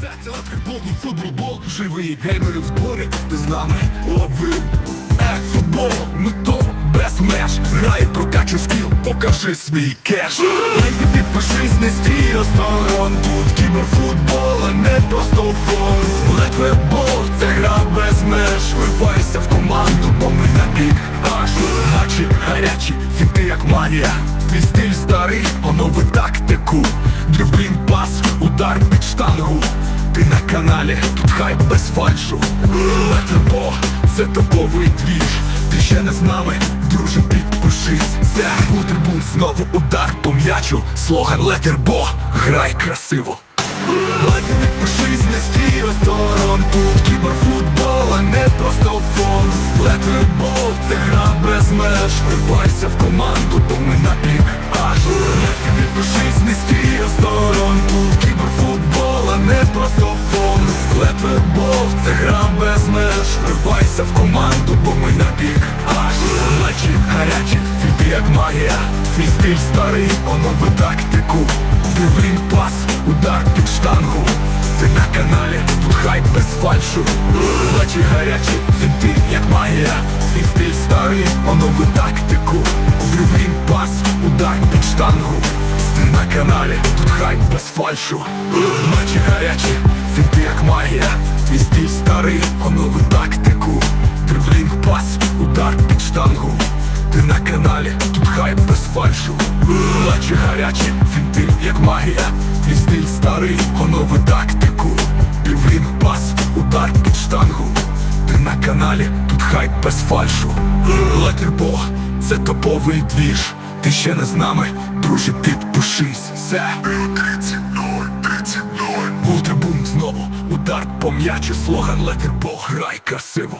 Це ласкетбол, футбол, живий геймери в зборі, ти з нами ловив Ех, футбол, ну то без меж. Грай, прокачуй скіл, покажи свій кеш. Лайки підпишись, не стій осторонь Тут кіберфутбол, а не просто фон Летвебол, це гра без меж. Вирвайся в команду, бо ми на бік. Аж наче гарячі, фінти як манія. Твій стиль старий, онови тактику. Дрюблін пас, удар під штангу Ти на каналі, тут хайп без фальшу. Летербо, це топовий двіж Ти ще не з нами, друже, підпишись. Це бутербун, знову удар по м'ячу. Слоган Летербо, грай красиво. Лайк підпишись, не стій сторон Тут кіберфутбол, а не просто фон. Летербол, це гра без меж. Врибайся в Врибайся в команду, бо ми на пік аж Мечі гарячі, фіти як магія. Твій стиль старий, онови тактику. Дублін пас, удар під штангу. Ти на каналі, тут хайп без фальшу. Плечі гарячі, фінти як магія. Твій стиль старий, онови тактику. Дублін пас, удар під штангу. Ти на каналі, тут хайп без фальшу. Плечі гарячі, фінти як магія. Твій стиль старий, під Ти на каналі, тут хайп без фальшу. Лачі гарячі, фінти як магія. Твій стиль старий, онови тактику. Дриблінг пас, удар під штангу. Ти на каналі, тут хайп без фальшу. Латербо, це топовий двіж. Ти ще не з нами, друже, підпишись. Все. 30 30 Ултрабум знову, удар по м'ячу Слоган Летербо, грай красиво